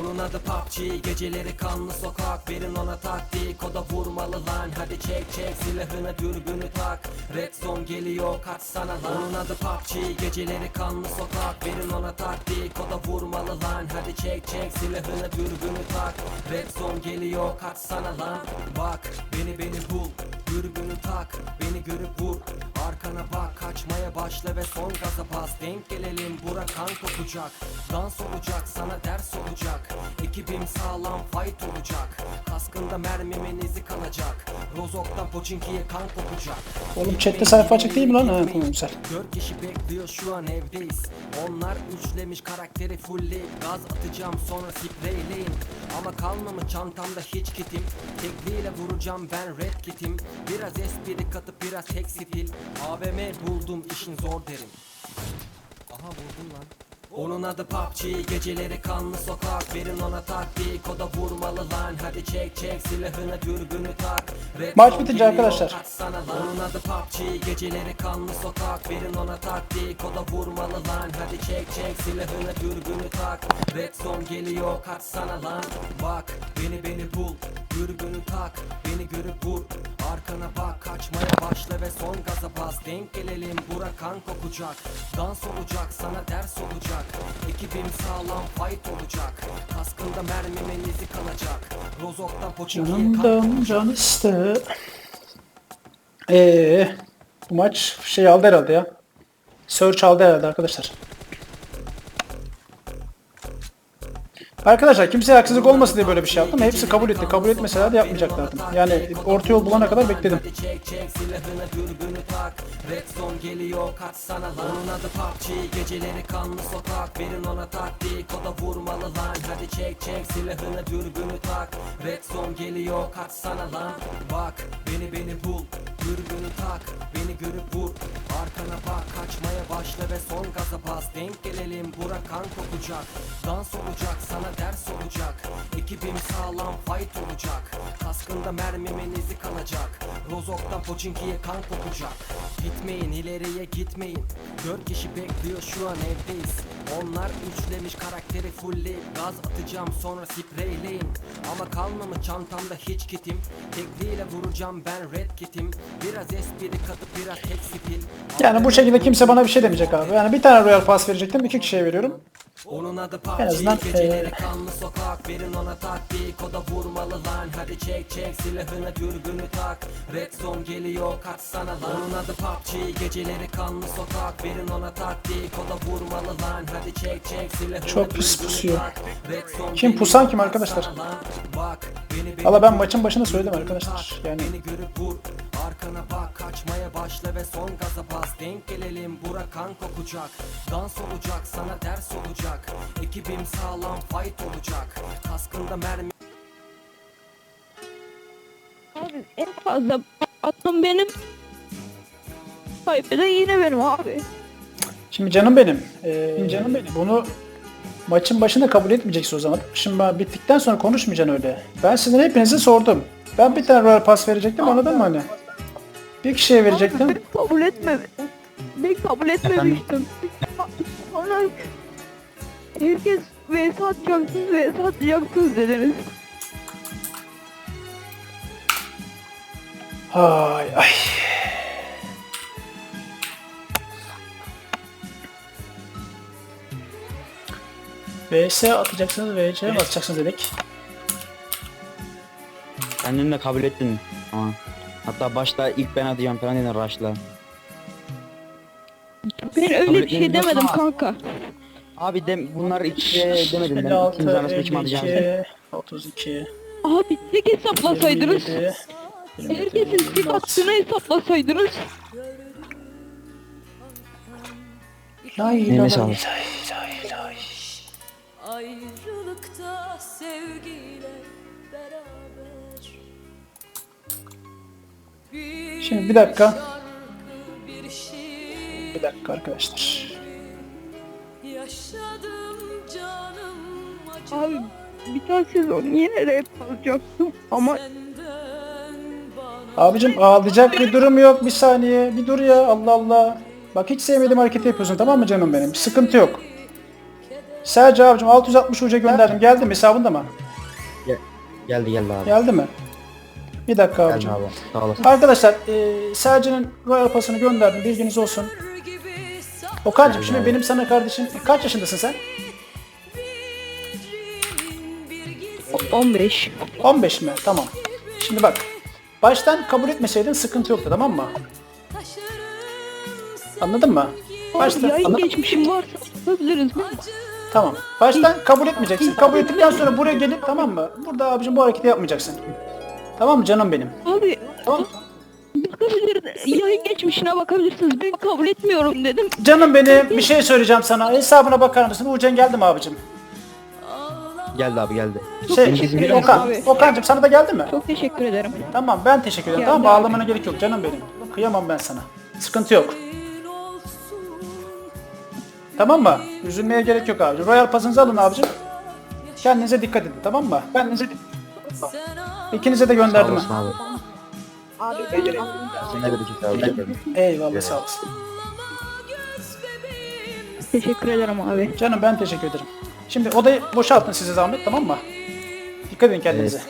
Onun adı PUBG Geceleri kanlı sokak. Verin ona taktik. O da vurmalı lan. Hadi çek çek. Silahına dürbünü tak. Red zone geliyor. Kaçsana lan. Onun adı PUBG Geceleri kanlı sokak. Verin ona taktik. O da vurmalı lan. Hadi çek çek. Silahına dürbünü tak. Red zone geliyor. Kaçsana lan. Bak beni beni bul Dürbünü tak Beni görüp vur. Arkana bak kaçmaya başla ve son gaza bas Denk gelelim bura kan kokacak Dans olacak sana ders olacak. Ekibim sağlam fight olacak Kaskında mermimin izi kalacak. Rozok'tan Pochinki'ye kan kokacak Oğlum chatte sayfa açık değil mi lan? Ha, tamam güzel. Dört kişi bekliyor şu an evdeyiz. Onlar üçlemiş karakteri fullleyip Gaz atacağım sonra spreyleyin Ama kalmamış çantamda hiç kitim. Tekliyle vuracağım ben red kitim. Biraz espri katıp biraz tek stil AVM buldum işin zor derim. Aha vurdum lan onun adı PUBG Geceleri kanlı sokak. Verin ona taktik O da vurmalı lan. Hadi çek çek Silahına dürbünü tak. Red Maç bitince arkadaşlar. Onun adı PUBG Geceleri kanlı sokak. Verin ona taktik O da vurmalı lan. Hadi çek çek Silahına dürbünü tak. Red zone geliyor kaçsana lan. Bak beni beni bul. Dürbünü tak Beni görüp vur Arkana bak kaçmaya başla ve son gaza bas Denk gelelim bura kan kokacak Dans olacak sana ders olacak Ekibim sağlam fight olacak Kaskında mermimin izi kalacak Rozok'tan Pochinki'ye kan Canımdan can iste. Eee bu maç şey aldı herhalde ya. Search aldı herhalde arkadaşlar. Arkadaşlar kimseye haksızlık olmasın diye böyle bir şey yaptım. Hepsi kabul etti. Kabul etmeseler de yapmayacaklardı. Yani orta yol bulana kadar bekledim. Geliyor kaçsana lan Bak beni beni bul Dürbünü tak Beni görüp vur. Arkana bak kaçmaya başla ve son gaza bas. Denk gelelim bura kan kokacak. Dans olacak sana ders olacak. Ekibim sağlam fight olacak. Kaskında mermimin izi kalacak Rozok'tan Pochinki'ye kan kokacak Gitmeyin ileriye gitmeyin Dört kişi bekliyor şu an evdeyiz Onlar üçlemiş karakteri fullleyip Gaz atacağım sonra spreyleyin Ama kalmamış çantamda hiç kitim Tekliyle vuracağım ben red kitim Biraz espri katıp biraz tek stil Yani bu şekilde kimse bana bir şey demeyecek abi. Yani bir tane Royal Pass verecektim. iki kişiye veriyorum. Onun adı En azından, Geceleri eee, kanlı sokak Verin ona taktik O da vurmalı lan Hadi çek çek Silahına dürbünü tak Red zone geliyor kaçsana lan Onun adı PUBG Geceleri kanlı sokak Verin ona taktik O da vurmalı lan Hadi çek çek Silahına Çok pis dürbünü pusuyor. tak. Red zone Kim geliyor, pusan kim arkadaşlar? kaçsana lan. Bak beni beni Valla ben maçın başında söyledim arkadaşlar. Yani Beni görüp vur Arkana bak kaçmaya başla ve son gaza bas Denk gelelim bura kan kokacak Dans olacak sana ders olacak Ekibim sağlam fight olacak Kaskında mermi Abi en fazla atam benim. Kaybeden yine benim abi. Şimdi canım benim. Ee, canım benim. Bunu maçın başında kabul etmeyeceksin o zaman. Şimdi ben bittikten sonra konuşmayacaksın öyle. Ben sizin hepinize sordum. Ben bir tane Pass verecektim anladın mı hani? Bir kişiye Abi verecektim. ben kabul etme. Ben kabul etmemiştim. Sonra herkes vs atacaksınız vs atacaksınız dediniz. Ay ay. VS atacaksınız, VC atacaksınız dedik. Kendin de kabul ettin ama. Hatta başta ilk ben atacağım falan dedin Rush'la. Ben öyle bir şey demedim kanka. Abi de bunlar iç demedim ben. 56, İkinci arasında kim atacağım? 52, 32, Abi tek hesaplasaydınız. 27, Herkesin tek attığını hesaplasaydınız. Lay lay lay lay lay. Ayrılıkta sevgiyle Şimdi bir dakika. bir dakika arkadaşlar. yaşadım canım acı Abi bir tane sezon yine rap alacaktım ama Abicim ağlayacak bir durum yok. Bir saniye. Bir dur ya. Allah Allah. Bak hiç sevmediğim hareketi yapıyorsun tamam mı canım benim? Sıkıntı yok. Sercan abicim 660 uca gönderdim. Geldi mi hesabında mı? Gel- geldi geldi abi. Geldi mi? Bir dakika abi. Sağ olasın. Arkadaşlar e, Sercan'ın Royal Pass'ını gönderdim. Bilginiz olsun. gibi Okan'cım Geldi şimdi abi. benim sana kardeşim kaç yaşındasın sen? sahirin bir gizli 15. 15 mi? Tamam. Şimdi bak. Baştan kabul etmeseydin sıkıntı yoktu tamam mı? Anladın mı? Baştan, Yayın anla- geçmişim varsa yapabiliriz. Tamam. Baştan kabul etmeyeceksin. Kabul ettikten sonra buraya gelip tamam mı? Burada abicim bu hareketi yapmayacaksın. Tamam mı canım benim? Abi Tamam. bakabiliriz. Yayın geçmişine bakabilirsiniz. Ben kabul etmiyorum dedim. Canım benim bir şey söyleyeceğim sana. Hesabına bakar mısın? Uğurcan geldi mi abicim? Geldi abi geldi. Şey, teşekkür ederim Okan, abi. Okan'cım sana da geldi mi? Çok teşekkür ederim. Tamam ben teşekkür ederim. Geldi Tamam abi. Ağlamana gerek yok canım benim. Kıyamam ben sana. Sıkıntı yok. Tamam mı? Üzülmeye gerek yok abicim. Royal pasınızı alın abicim. Kendinize dikkat edin tamam mı? Kendinize dikkat İkinize de Sağ gönderdim. olasın abi. Sen dedin abi? Eyvallah sağ olasın. Teşekkür ederim abi. Canım ben teşekkür ederim. Şimdi odayı boşaltın size zahmet tamam mı? Dikkat edin kendinize.